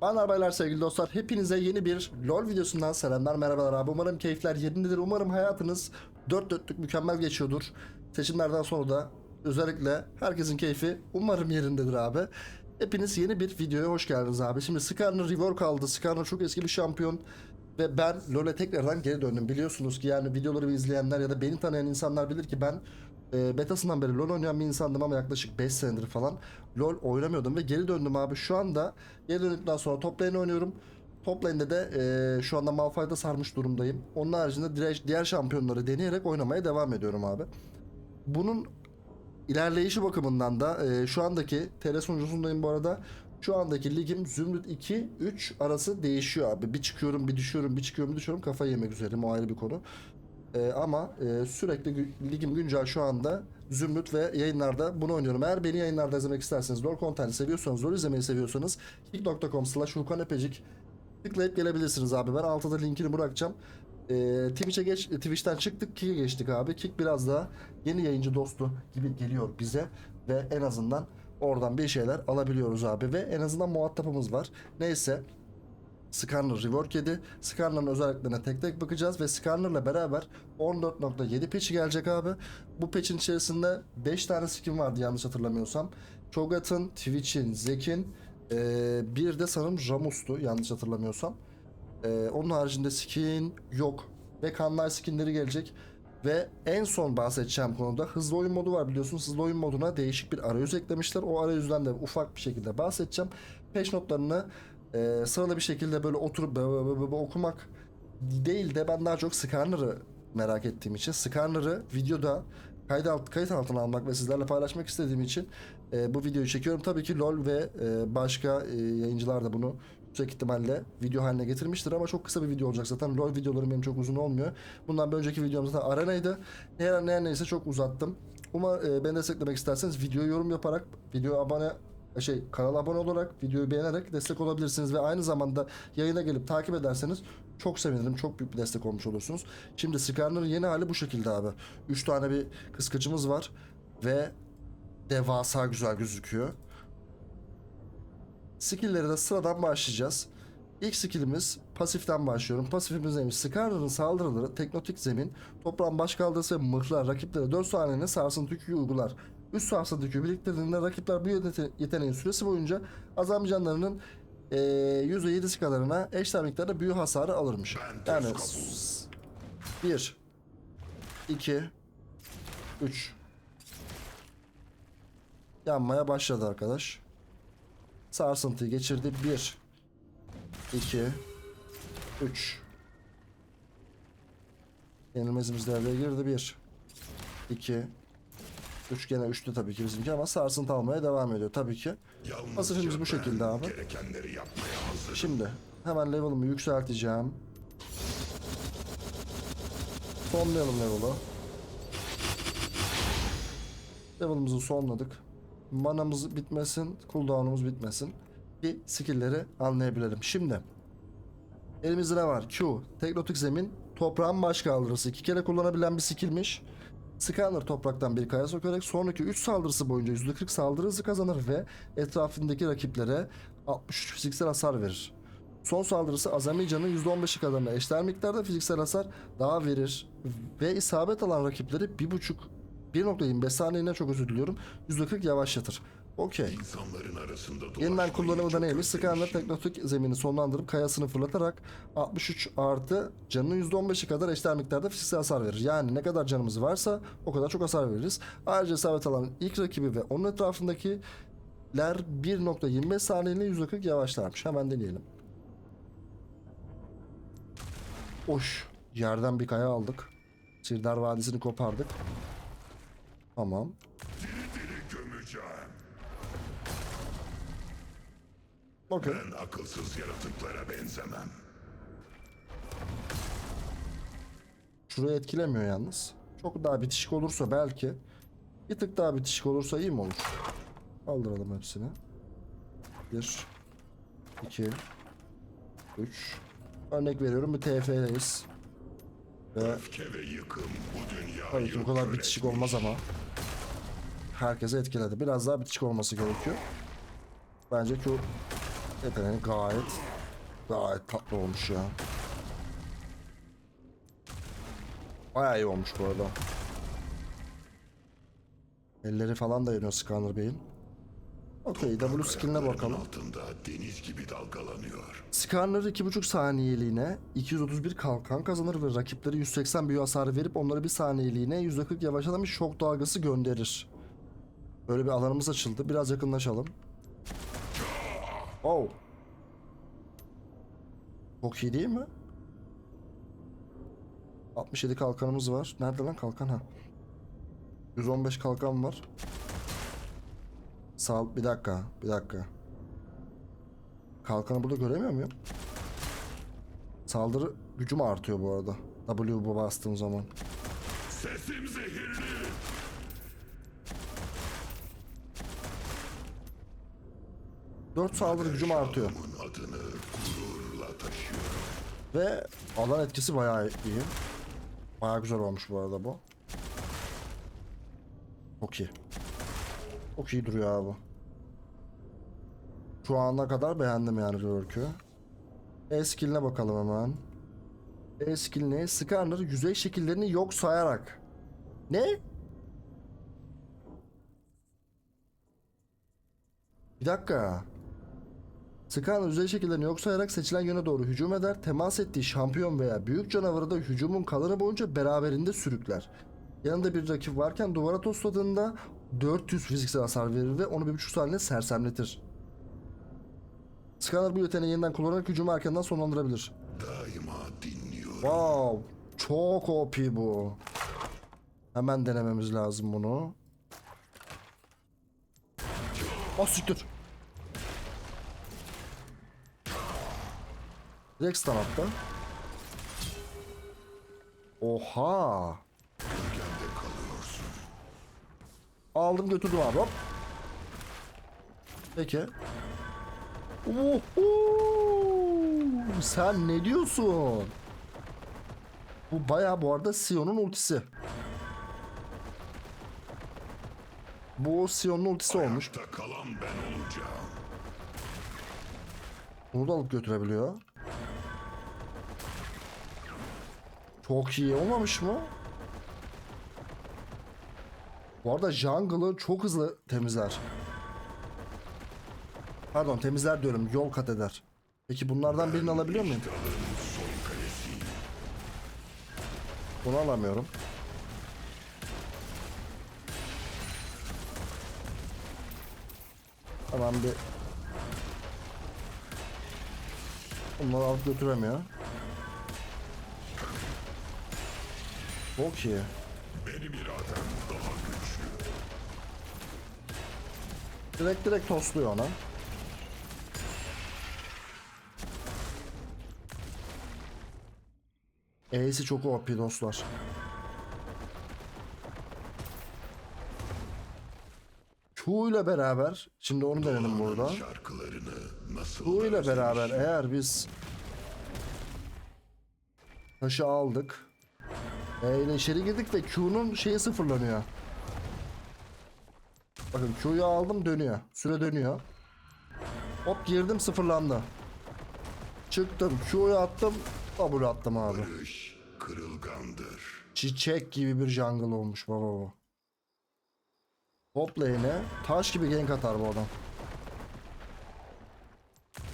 Bana haberler sevgili dostlar. Hepinize yeni bir LoL videosundan selamlar merhabalar abi. Umarım keyifler yerindedir. Umarım hayatınız dört dörtlük mükemmel geçiyordur. Seçimlerden sonra da özellikle herkesin keyfi umarım yerindedir abi. Hepiniz yeni bir videoya hoş geldiniz abi. Şimdi Skarner rework aldı. Skarner çok eski bir şampiyon. Ve ben LoL'e tekrardan geri döndüm. Biliyorsunuz ki yani videoları izleyenler ya da beni tanıyan insanlar bilir ki ben e, betasından beri LoL oynayan bir insandım ama yaklaşık 5 senedir falan LoL oynamıyordum ve geri döndüm abi. Şu anda geri döndükten sonra top lane oynuyorum. Top lane'de de e, şu anda Malphite'a sarmış durumdayım. Onun haricinde diğer, diğer şampiyonları deneyerek oynamaya devam ediyorum abi. Bunun ilerleyişi bakımından da e, şu andaki TR sunucusundayım bu arada. Şu andaki ligim Zümrüt 2 3 arası değişiyor abi. Bir çıkıyorum, bir düşüyorum, bir çıkıyorum, bir düşüyorum. Kafayı yemek üzereyim o ayrı bir konu. E, ama e, sürekli ligim güncel şu anda Zümrüt ve yayınlarda bunu oynuyorum. Eğer beni yayınlarda izlemek isterseniz, LoL content seviyorsanız, LoL izlemeyi seviyorsanız kick.com slash Epecik tıklayıp gelebilirsiniz abi. Ben altta linkini bırakacağım. Ee, Twitch'e geç, Twitch'ten çıktık Kick'e geçtik abi. Kick biraz daha yeni yayıncı dostu gibi geliyor bize ve en azından oradan bir şeyler alabiliyoruz abi ve en azından muhatapımız var. Neyse Scanner rework yedi. Scanner'ın özelliklerine tek tek bakacağız ve Scanner'la beraber 14.7 patch'i gelecek abi. Bu patch'in içerisinde 5 tane skin vardı yanlış hatırlamıyorsam. Cho'Gath'ın, Twitch'in, Zek'in, ee, bir de sanırım Ramus'tu yanlış hatırlamıyorsam. Ee, onun haricinde skin yok. Ve kanlar skinleri gelecek. Ve en son bahsedeceğim konuda hızlı oyun modu var biliyorsunuz. Hızlı oyun moduna değişik bir arayüz eklemişler. O arayüzden de ufak bir şekilde bahsedeceğim. Patch notlarını e, sıralı bir şekilde böyle oturup okumak değil de ben daha çok Scanner'ı merak ettiğim için Scanner'ı videoda kayıt, alt, kayıt altına almak ve sizlerle paylaşmak istediğim için e, bu videoyu çekiyorum. Tabii ki LoL ve e, başka e, yayıncılar da bunu yüksek ihtimalle video haline getirmiştir ama çok kısa bir video olacak zaten. LoL videolarım benim çok uzun olmuyor. Bundan bir önceki videom zaten arenaydı. Her, her neyse çok uzattım. Ama e, beni desteklemek isterseniz videoya yorum yaparak, video abone şey kanala abone olarak, videoyu beğenerek destek olabilirsiniz ve aynı zamanda yayına gelip takip ederseniz çok sevinirim. Çok büyük bir destek olmuş olursunuz. Şimdi Skarner'ın yeni hali bu şekilde abi. 3 tane bir kıskacımız var ve devasa güzel gözüküyor. Skill'leri de sıradan başlayacağız. İlk skillimiz pasiften başlıyorum. Pasifimiz neymiş? Skarner'ın saldırıları teknotik zemin, toprağın baş kaldırısı ve mıhlar rakiplere 4 saniyede sarsıntı yükü uygular. Üst yükü biriktirdiğinde rakipler bu yete- yeteneğin süresi boyunca azam canlarının eee %7'si kadarına eşdeğer miktarda büyü hasarı alırmış. Yani 1 2 3 Yanmaya başladı arkadaş. Sarsıntıyı geçirdi. 1 2 3 Yenilmezimiz devreye girdi. 1 2 3 gene 3'tü tabii ki bizimki ama sarsıntı almaya devam ediyor tabii ki. Pasifimiz bu şekilde abi. Şimdi hemen level'ımı yükselteceğim. Sonlayalım level'ı. Level'ımızı sonladık. Manamız bitmesin, cooldown'umuz bitmesin. Bir skill'leri anlayabilelim. Şimdi elimizde ne var? Q, teknotik zemin, toprağın baş kaldırısı. iki kere kullanabilen bir skill'miş. Scanner topraktan bir kaya sokarak sonraki 3 saldırısı boyunca %40 saldırı hızı kazanır ve etrafındaki rakiplere 63 fiziksel hasar verir. Son saldırısı azami canın %15'i kadarına eşdeğer miktarda fiziksel hasar daha verir ve isabet alan rakipleri 1.5 1.25 saniyene çok özür diliyorum %40 yavaşlatır. Okey. İnsanların arasında Yeniden kullanımı da neymiş? Scanner teknotik zemini sonlandırıp kayasını fırlatarak 63 artı canının %15'i kadar eşdeğer miktarda fiziksel hasar verir. Yani ne kadar canımız varsa o kadar çok hasar veririz. Ayrıca isabet alan ilk rakibi ve onun etrafındakiler 1.25 saniyeliğine %40 yavaşlarmış. Hemen deneyelim. Oş. Yerden bir kaya aldık. Sirdar Vadisi'ni kopardık. Tamam. Gömeceğim. Okey. Ben akılsız yaratıklara benzemem. Şurayı etkilemiyor yalnız. Çok daha bitişik olursa belki. Bir tık daha bitişik olursa iyi mi olur? Kaldıralım hepsini. 1 2 3 Örnek veriyorum bir TF'deyiz. Ve tabii ki bu kadar bitişik olmaz ama herkese etkiledi. Biraz daha bitişik olması gerekiyor. Bence Q Yeteneği gayet gayet tatlı olmuş ya. Bayağı iyi olmuş bu arada. Elleri falan da yanıyor Scanner Bey'in. Okey W Ayaklarının bakalım. altında deniz gibi dalgalanıyor. Skarner 2.5 saniyeliğine 231 kalkan kazanır ve rakipleri 180 büyü hasarı verip onları bir saniyeliğine %40 yavaşlatan bir şok dalgası gönderir. Böyle bir alanımız açıldı. Biraz yakınlaşalım. Oh. Çok iyi değil mi? 67 kalkanımız var. Nerede lan kalkan ha? 115 kalkan var. Sağ bir dakika, bir dakika. Kalkanı burada göremiyor muyum? Saldırı gücüm artıyor bu arada. W bastığım zaman. Sesim zehirli. Dört saldırı gücüm artıyor. Ve alan etkisi bayağı iyi. Bayağı güzel olmuş bu arada bu. Çok iyi. Çok iyi duruyor abi. Şu ana kadar beğendim yani Rörk'ü. E skill'ine bakalım hemen. E skill ne? Scanner yüzey şekillerini yok sayarak. Ne? Bir dakika. Scanner yüzey şekillerini yok sayarak seçilen yöne doğru hücum eder. Temas ettiği şampiyon veya büyük canavarı da hücumun kalanı boyunca beraberinde sürükler. Yanında bir rakip varken duvara tosladığında 400 fiziksel hasar verir ve onu bir buçuk saniye sersemletir. Scanner bu yeteneği yeniden kullanarak hücumu erkenden sonlandırabilir. Daima dinliyorum. Wow, çok OP bu. Hemen denememiz lazım bunu. Oh siktir. Direkt stun attı. Oha. Aldım götürdüm abi hop. Peki. Oho! Sen ne diyorsun? Bu bayağı bu arada Sion'un ultisi. Bu Sion'un ultisi olmuş. Kalan ben olacağım. Bunu da alıp götürebiliyor. Çok iyi olmamış mı? Bu arada jungle'ı çok hızlı temizler. Pardon temizler diyorum yol kat eder. Peki bunlardan birini alabiliyor muyum? Bunu alamıyorum. Tamam bir... Bunları alıp götüremiyor. Çok iyi. Direkt direkt tosluyor ona. E'si çok OP dostlar. Q ile beraber, şimdi onu denedim burada. Q ile beraber eğer biz taşı aldık. E ile içeri girdik ve Q'nun şeyi sıfırlanıyor. Bakın Q'yu aldım dönüyor. Süre dönüyor. Hop girdim sıfırlandı. Çıktım Q'yu attım W attım abi. barış kırılgandır. Çiçek gibi bir jungle olmuş baba bu. Top lane'e taş gibi gank atar bu adam.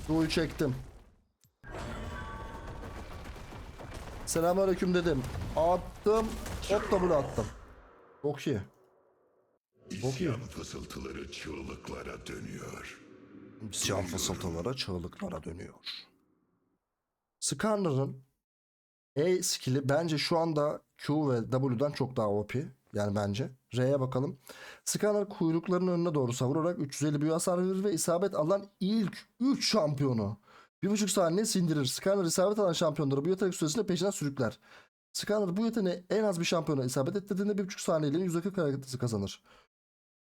Q'yu çektim. Selamünaleyküm dedim. Attım. Hop W attım. Çok iyi. İsyan fısıltıları çığlıklara dönüyor. İsyan fısıltılara, çığlıklara dönüyor. Skarner'ın E skill'i bence şu anda Q ve W'dan çok daha OP. Yani bence. R'ye bakalım. Skarner kuyruklarının önüne doğru savurarak 350 büyü hasar verir ve isabet alan ilk 3 şampiyonu. 1,5 saniye sindirir. Skarner isabet alan şampiyonları bu yetenek süresinde peşinden sürükler. Skarner bu yeteneği en az bir şampiyona isabet ettirdiğinde 1,5 saniyeliğine %40 hareketisi kazanır.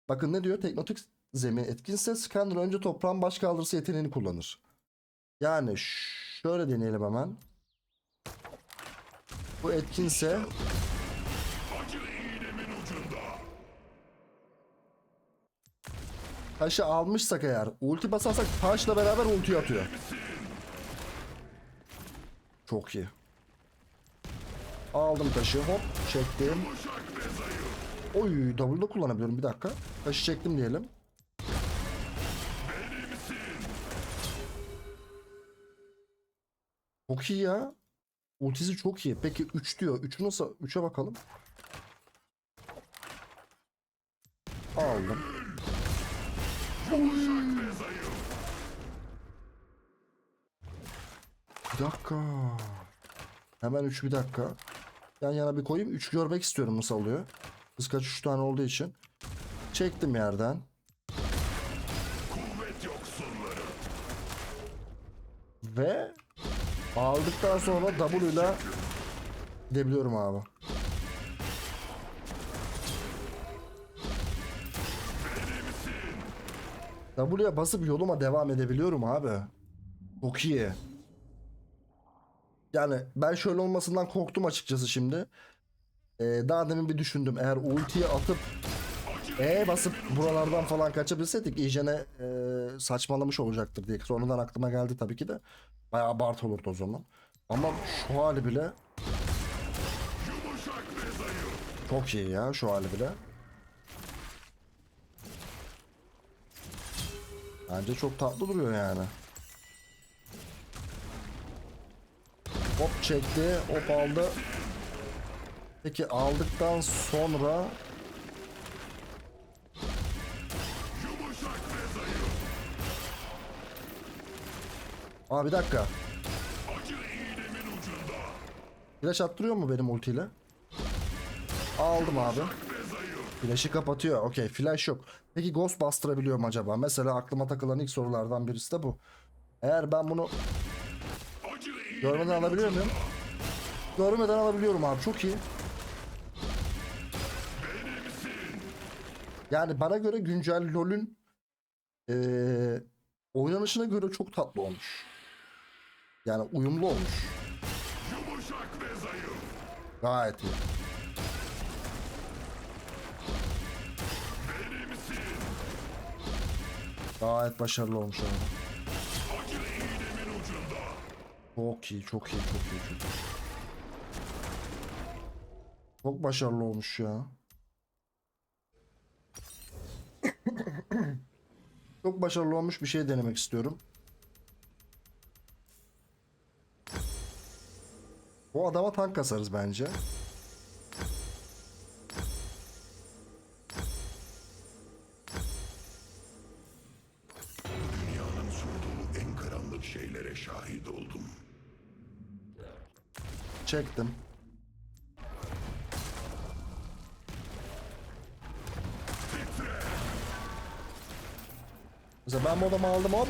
Bakın ne diyor? Teknotik zemin etkinse Skarner önce toprağın baş kaldırısı yeteneğini kullanır. Yani şöyle deneyelim hemen. Bu etkinse taşı almışsak eğer ulti basarsak taşla beraber ulti atıyor. Çok iyi. Aldım taşı hop çektim. Oy W'da kullanabiliyorum bir dakika. Taşı çektim diyelim. Çok iyi ya. Ultisi çok iyi. Peki 3 diyor. 3'ü nasıl? 3'e bakalım. Aldım. Bir dakika. Hemen 3 bir dakika. Yan yana bir koyayım. 3 görmek istiyorum nasıl oluyor. Hız kaç 3 tane olduğu için. Çektim yerden. Ve aldıktan sonra W ile gidebiliyorum abi. W'ye basıp yoluma devam edebiliyorum abi. Çok iyi. Yani ben şöyle olmasından korktum açıkçası şimdi. Ee, daha demin bir düşündüm. Eğer ultiyi atıp E basıp buralardan falan kaçabilseydik iyicene e, saçmalamış olacaktır diye. Sonradan aklıma geldi tabii ki de. Bayağı abartı olurdu o zaman. Ama şu hali bile çok iyi ya şu hali bile. Bence çok tatlı duruyor yani. Hop çekti, hop aldı. Peki aldıktan sonra Aa bir dakika. Flash attırıyor mu benim ultiyle? Aldım abi. Flash'ı kapatıyor. Okey flash yok. Peki ghost bastırabiliyor mu acaba? Mesela aklıma takılan ilk sorulardan birisi de bu. Eğer ben bunu görmeden alabiliyor muyum? Görmeden alabiliyorum abi. Çok iyi. Yani bana göre güncel LoL'ün eee oynanışına göre çok tatlı olmuş. Yani uyumlu olmuş. Gayet iyi. Gayet başarılı olmuş ucunda. Çok iyi, çok iyi, çok iyi, çok iyi. Çok başarılı olmuş ya. Çok başarılı olmuş bir şey denemek istiyorum. Bu adama tank kasarız bence. Dünyanın sunduğu en karanlık şeylere şahit oldum. Çektim. Mesela ben bu adamı aldım hop.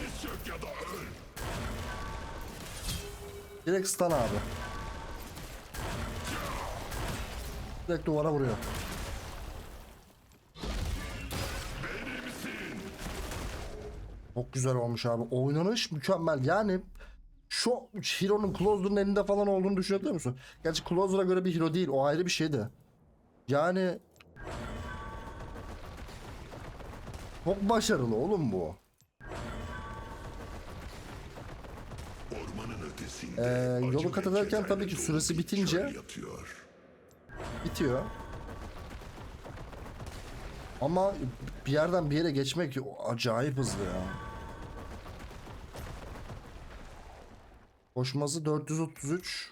Direkt stun abi. Direkt duvara vuruyor. Çok güzel olmuş abi. Oynanış mükemmel. Yani şu Hero'nun Closer'ın elinde falan olduğunu düşünebiliyor musun? Gerçi Closer'a göre bir hero değil. O ayrı bir şeydi. Yani çok başarılı oğlum bu. Ee, yolu kat ederken tabii ki süresi bitince- bitiyor. Ama bir yerden bir yere geçmek acayip hızlı ya. Koşması 433.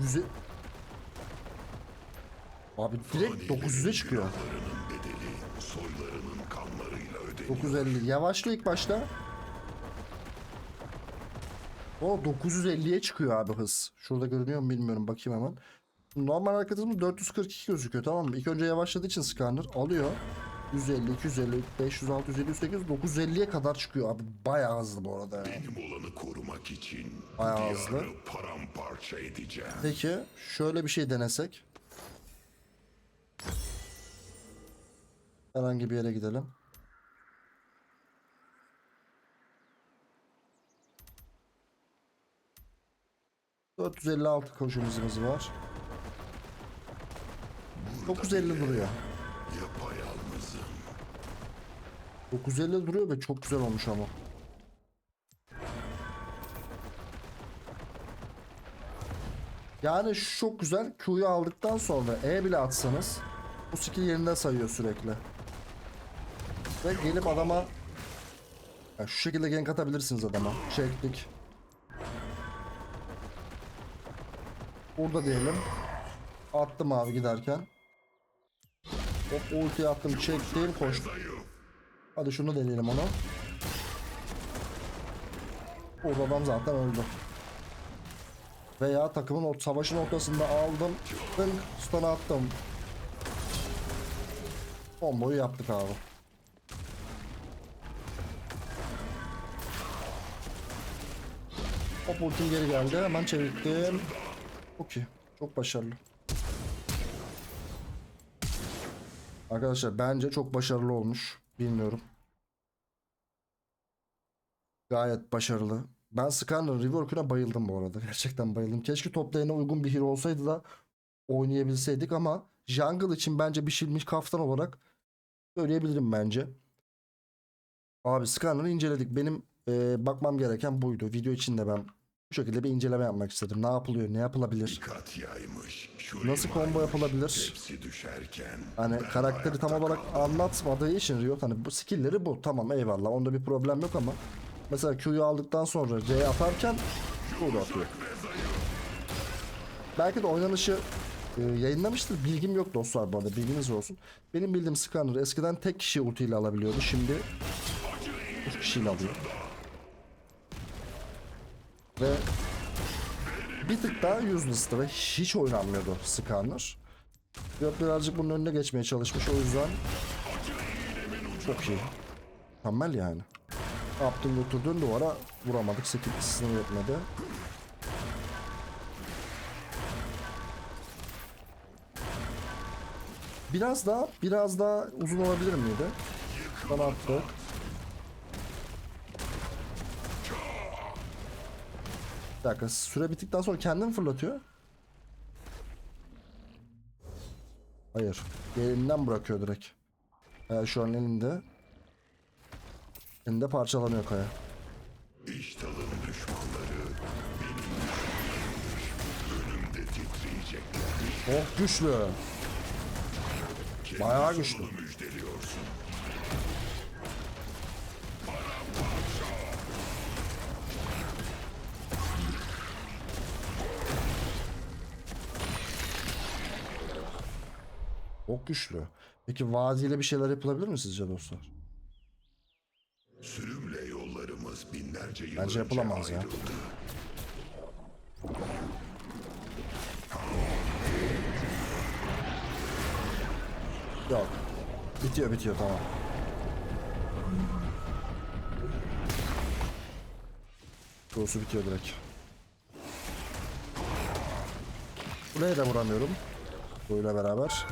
Yüze... Abi direkt 900'e çıkıyor. Günahlarının bedeli soylarının kanlarıyla ödeniyor. 950. Yavaşlıyor ilk başta. O 950'ye çıkıyor abi hız. Şurada görünüyor mu bilmiyorum bakayım hemen. Normal hareket hızımız 442 gözüküyor tamam mı? İlk önce yavaşladığı için scanner alıyor. 150, 250, 500, 600, 700, 800, 950'ye kadar çıkıyor abi. Bayağı hızlı bu arada ya. Benim olanı korumak için Bayağı hızlı. paramparça edeceğim. Peki şöyle bir şey denesek. Herhangi bir yere gidelim. ...456 koşu hızımız var. 950 duruyor. Yapayalnızım. 950 duruyor ve çok güzel olmuş ama. Yani şu çok güzel. Q'yu aldıktan sonra E bile atsanız bu skill yerinde sayıyor sürekli. Ve gelip adama Ya şu şekilde gank atabilirsiniz adama. Çektik. Burada diyelim. Attım abi giderken. Hop ulti attım çektim koştum. Hadi şunu deneyelim onu. Burada adam zaten öldü. Veya takımın o savaşın ortasında aldım. Tınk stun attım. Komboyu yaptık abi. Hop ultim geri geldi. Hemen çevirdim. Okey. Çok başarılı. Arkadaşlar bence çok başarılı olmuş. Bilmiyorum. Gayet başarılı. Ben Skarner'ın rework'üne bayıldım bu arada. Gerçekten bayıldım. Keşke top uygun bir hero olsaydı da oynayabilseydik ama jungle için bence biçilmiş kaftan olarak söyleyebilirim bence. Abi Skarner'ı inceledik. Benim e, bakmam gereken buydu. Video için de ben bu şekilde bir inceleme yapmak istedim. Ne yapılıyor, ne yapılabilir? Kat yaymış. Nasıl combo yapılabilir? Düşerken. Hani karakteri tam olarak anlatmadığı için Riot hani bu skill'leri bu. Tamam eyvallah. Onda bir problem yok ama mesela Q'yu aldıktan sonra C atarken Q da atıyor. Belki de oynanışı e, yayınlamıştır. Bilgim yok dostlar bu arada. Bilginiz olsun. Benim bildiğim Skarner eskiden tek kişi ultiyle alabiliyordu. Şimdi 3 kişiyle alıyor. Ve bir tık daha useless'tı ve hiç oynanmıyordu Skarner. Birazcık bunun önüne geçmeye çalışmış o yüzden çok iyi. Mükemmel yani. Yaptın götürdün duvara vuramadık. Skill sınır yetmedi. Biraz daha biraz daha uzun olabilir miydi? Bana attık. Bir dakika süre bittikten sonra kendini fırlatıyor. Hayır. Elinden bırakıyor direkt. Kaya şu an elinde. Elinde parçalanıyor Kaya. İştalın düşmanları benim düşmanlarımdır. Önümde titriyecekler. Oh güçlü. Bayağı güçlü. Müjdeliyorsun. Çok güçlü. Peki vadiyle bir şeyler yapılabilir mi sizce dostlar? Sürümle yollarımız binlerce yıl Bence yapılamaz ya. ayrıldı. Yok. Bitiyor bitiyor tamam. Doğrusu bitiyor direkt. Buraya da vuramıyorum. Buyla beraber.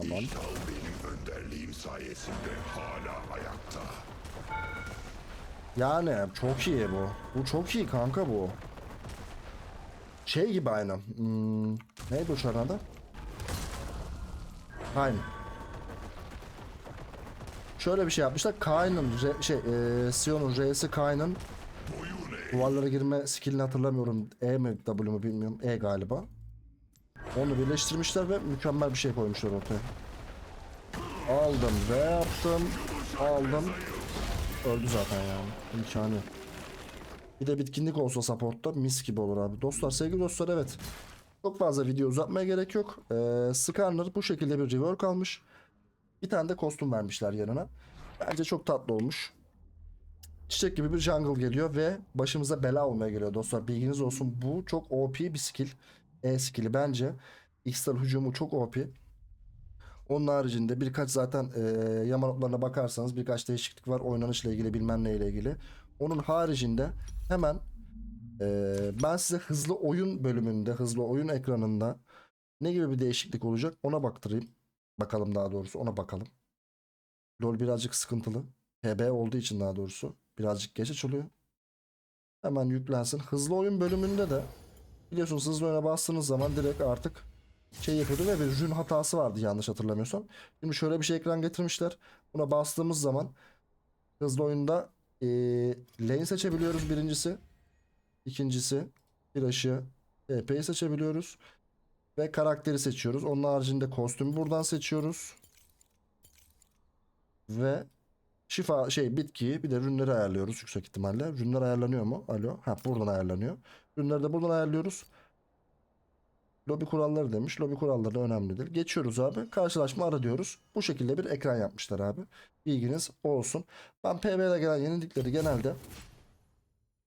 Tamam. İştal benim önderliğim sayesinde hala ayakta. Yani çok iyi bu. Bu çok iyi kanka bu. Şey gibi aynı. Hmm, neydi o çarın adı? Kayn. Şöyle bir şey yapmışlar. Kayn'ın şey e, Sion'un R'si Kayn'ın duvarlara girme skillini hatırlamıyorum. E mi W mu bilmiyorum. E galiba. Onu birleştirmişler ve mükemmel bir şey koymuşlar ortaya. Aldım ve yaptım. Aldım. Öldü zaten yani. İmkanı. Bir de bitkinlik olsa supportta mis gibi olur abi. Dostlar sevgili dostlar evet. Çok fazla video uzatmaya gerek yok. Ee, Skarner bu şekilde bir rework almış. Bir tane de kostüm vermişler yanına. Bence çok tatlı olmuş. Çiçek gibi bir jungle geliyor ve başımıza bela olmaya geliyor dostlar. Bilginiz olsun bu çok OP bir skill. E skill'i bence. X-Star hücumu çok OP. Onun haricinde birkaç zaten e, yama notlarına bakarsanız birkaç değişiklik var oynanışla ilgili bilmem neyle ilgili. Onun haricinde hemen e, ben size hızlı oyun bölümünde, hızlı oyun ekranında ne gibi bir değişiklik olacak ona baktırayım. Bakalım daha doğrusu ona bakalım. LoL birazcık sıkıntılı. PB olduğu için daha doğrusu birazcık geç açılıyor. Hemen yüklensin. Hızlı oyun bölümünde de biliyorsunuz hızlı oyuna bastığınız zaman direkt artık şey yapıyordu ve bir rün hatası vardı yanlış hatırlamıyorsam. Şimdi şöyle bir şey ekran getirmişler. Buna bastığımız zaman hızlı oyunda eee lane seçebiliyoruz birincisi. İkincisi flash'ı TP'yi seçebiliyoruz. Ve karakteri seçiyoruz. Onun haricinde kostümü buradan seçiyoruz. Ve şifa şey bitkiyi bir de rünleri ayarlıyoruz yüksek ihtimalle. Rünler ayarlanıyor mu? Alo. Ha buradan ayarlanıyor. Rünleri de buradan ayarlıyoruz. Lobi kuralları demiş. Lobi kuralları da önemlidir. Geçiyoruz abi. Karşılaşma ara diyoruz. Bu şekilde bir ekran yapmışlar abi. Bilginiz olsun. Ben PB'de gelen yenilikleri genelde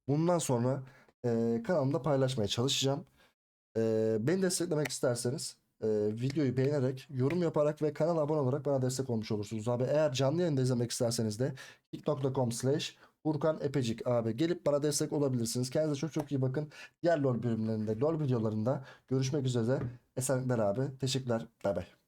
bundan sonra e, kanalımda paylaşmaya çalışacağım. E, beni desteklemek isterseniz e, videoyu beğenerek, yorum yaparak ve kanala abone olarak bana destek olmuş olursunuz abi. Eğer canlı yayında izlemek isterseniz de kick.com slash Furkan Epecik abi gelip bana destek olabilirsiniz. Kendinize çok çok iyi bakın. Diğer LoL bölümlerinde, LoL videolarında görüşmek üzere. Esenlikler abi. Teşekkürler. Bay bay.